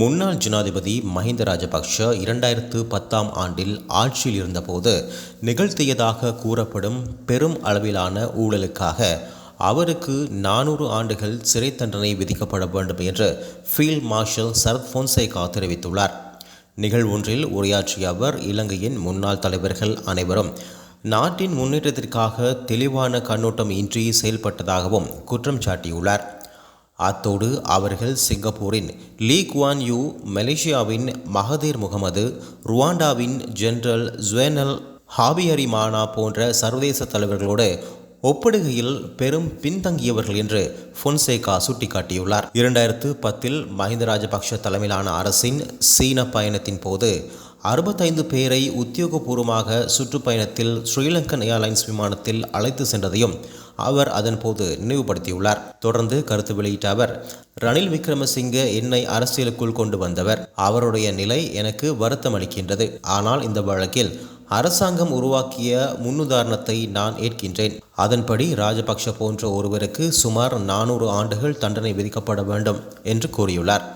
முன்னாள் ஜனாதிபதி மஹிந்த ராஜபக்ஷ இரண்டாயிரத்து பத்தாம் ஆண்டில் ஆட்சியில் இருந்தபோது நிகழ்த்தியதாக கூறப்படும் பெரும் அளவிலான ஊழலுக்காக அவருக்கு நானூறு ஆண்டுகள் சிறை தண்டனை விதிக்கப்பட வேண்டும் என்று ஃபீல்ட் மார்ஷல் சரத் பொன்சேகா தெரிவித்துள்ளார். நிகழ்வொன்றில் உரையாற்றிய அவர் இலங்கையின் முன்னாள் தலைவர்கள் அனைவரும் நாட்டின் முன்னேற்றத்திற்காக தெளிவான கண்ணோட்டம் இன்றி செயல்பட்டதாகவும் குற்றம் சாட்டியுள்ளார். அத்தோடு அவர்கள் சிங்கப்பூரின் லீ குவான் யூ மலேசியாவின் மகதீர் முகமது ருவாண்டாவின் ஜெனரல் ஜுவேனல் ஹாபியரிமானா போன்ற சர்வதேச தலைவர்களோடு ஒப்பிடுகையில் பெரும் பின்தங்கியவர்கள் என்று பொன்சேகா சுட்டிக்காட்டியுள்ளார். இரண்டாயிரத்து பத்தில் மஹிந்த ராஜபக்ஷ தலைமையிலான அரசின் சீன பயணத்தின் போது அறுபத்தைந்து பேரை உத்தியோகபூர்வமாக சுற்றுப்பயணத்தில் ஸ்ரீலங்கன் ஏர்லைன்ஸ் விமானத்தில் அழைத்து சென்றதையும் அவர் அதன்போது நினைவுபடுத்தியுள்ளார். தொடர்ந்து கருத்து வெளியிட்ட அவர் ரணில் விக்ரமசிங்கே என்னை அரசியலுக்குள் கொண்டு வந்தவர். அவருடைய நிலை எனக்கு வருத்தம் அளிக்கின்றது. ஆனால் இந்த வழக்கில் அரசாங்கம் உருவாக்கிய முன்னுதாரணத்தை நான் ஏற்கின்றேன். அதன்படி ராஜபக்ஷ போன்ற ஒருவருக்கு சுமார் நானூறு ஆண்டுகள் தண்டனை விதிக்கப்பட வேண்டும் என்று கூறியுள்ளார்.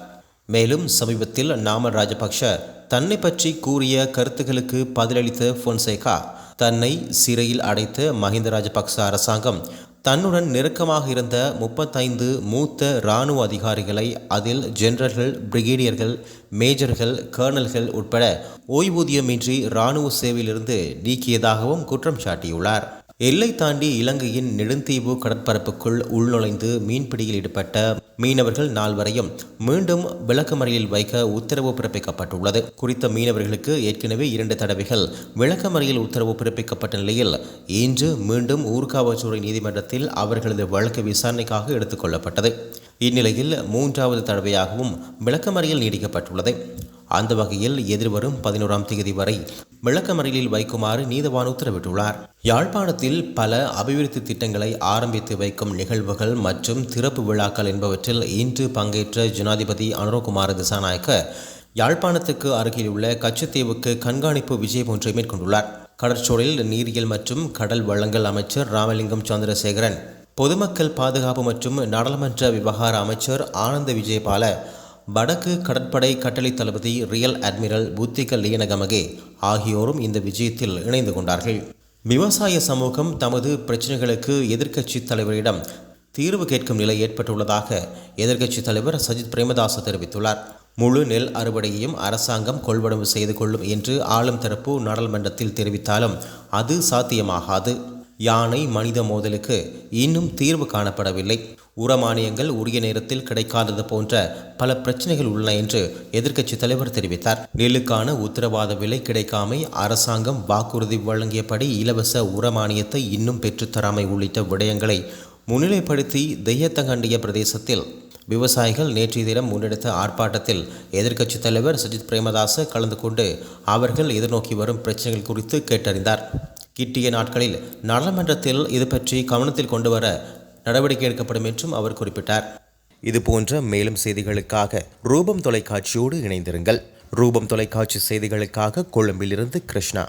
மேலும் சமீபத்தில் நாமல் ராஜபக்ஷ தன்னை பற்றி கூறிய கருத்துக்களுக்கு பதிலளித்த பொன்சேகா தன்னை சிறையில் அடைத்த மஹிந்த ராஜபக்ச அரசாங்கம் தன்னுடன் நெருக்கமாக இருந்த முப்பத்தைந்து மூத்த இராணுவ அதிகாரிகளை அதில் ஜெனரல்கள் பிரிகேடியர்கள் மேஜர்கள் கர்னல்கள் உட்பட ஓய்வூதியமின்றி இராணுவ சேவையிலிருந்து நீக்கியதாகவும் குற்றம் சாட்டியுள்ளார். எல்லை தாண்டி இலங்கையின் நெடுந்தீவு கடற்பரப்புக்குள் உள்நுழைந்து மீன்பிடியில் ஈடுபட்ட மீனவர்கள் நால்வரையும் மீண்டும் விளக்கமறியலில் வைக்க உத்தரவு பிறப்பிக்கப்பட்டுள்ளது. குறித்த மீனவர்களுக்கு ஏற்கனவே இரண்டு தடவைகள் விளக்கமறியல் உத்தரவு பிறப்பிக்கப்பட்ட நிலையில் இன்று மீண்டும் ஊர்காவல்துறை நீதிமன்றத்தில் அவர்களது வழக்கு விசாரணைக்காக எடுத்துக்கொள்ளப்பட்டது இந்நிலையில் மூன்றாவது தடவையாகவும் விளக்கமறியல் நீடிக்கப்பட்டுள்ளது. அந்த வகையில் எதிர்வரும் பதினோராம் தேதி வரை விளக்கமறியலில் வைக்குமாறு நீதவான் உத்தரவிட்டுள்ளார். யாழ்ப்பாணத்தில் பல அபிவிருத்தி திட்டங்களை ஆரம்பித்து வைக்கும் நிகழ்வுகள் மற்றும் திறப்பு விழாக்கள் என்பவற்றில் இன்று பங்கேற்ற ஜனாதிபதி அனுரகுமார திசாநாயக்க யாழ்ப்பாணத்துக்கு அருகிலுள்ள கச்சத்தீவுக்கு கண்காணிப்பு விஜயம் ஒன்றை மேற்கொண்டுள்ளார். கடற்சூழல் நீரியல் மற்றும் கடல் வளங்கள் அமைச்சர் ராமலிங்கம் சந்திரசேகரன் பொதுமக்கள் பாதுகாப்பு மற்றும் நாடாளுமன்ற விவகார அமைச்சர் ஆனந்த விஜயபால வடக்கு கடற்படை கட்டளை தளபதி ரியல் அட்மிரல் புத்திக லியனகமகே ஆகியோரும் இந்த விஜயத்தில் இணைந்து கொண்டார்கள். விவசாய சமூகம் தமது பிரச்சனைகளுக்கு எதிர்க்கட்சி தலைவரிடம் தீர்வு கேட்கும் நிலை ஏற்பட்டுள்ளதாக எதிர்க்கட்சித் தலைவர் சஜித் பிரேமதாச தெரிவித்துள்ளார். முழு நெல் அறுவடையையும் அரசாங்கம் கொள்வனவு செய்து கொள்ளும் என்று ஆளும் தரப்பு நாடாளுமன்றத்தில் தெரிவித்தாலும் அது சாத்தியமாகாது. யானை மனித மோதலுக்கு இன்னும் தீர்வு காணப்படவில்லை. உரமானியங்கள் உரிய நேரத்தில் கிடைக்காதது போன்ற பல பிரச்சனைகள் உள்ளன என்று எதிர்க்கட்சித் தலைவர் தெரிவித்தார். நெல்லுக்கான உத்தரவாத விலை கிடைக்காமை அரசாங்கம் வாக்குறுதி வழங்கியபடி இலவச உரமானியத்தை இன்னும் பெற்றுத்தராமை உள்ளிட்ட விடயங்களை முன்னிலைப்படுத்தி தெய்யத்தங்கண்டிய பிரதேசத்தில் விவசாயிகள் நேற்றைய தினம் முன்னெடுத்த ஆர்ப்பாட்டத்தில் எதிர்க்கட்சித் தலைவர் சஜித் பிரேமதாச கலந்து கொண்டு அவர்கள் எதிர்நோக்கி வரும் பிரச்சனைகள் குறித்து கேட்டறிந்தார். கிட்டிய நாட்களில் நாடாளுமன்றத்தில் இது பற்றி கவனத்தில் கொண்டு வர நடவடிக்கை எடுக்கப்படும் என்றும் அவர் குறிப்பிட்டார். இதுபோன்ற மேலும் செய்திகளுக்காக ரூபம் தொலைக்காட்சியோடு இணைந்திருங்கள். ரூபம் தொலைக்காட்சி செய்திகளுக்காக கொழும்பிலிருந்து கிருஷ்ணா.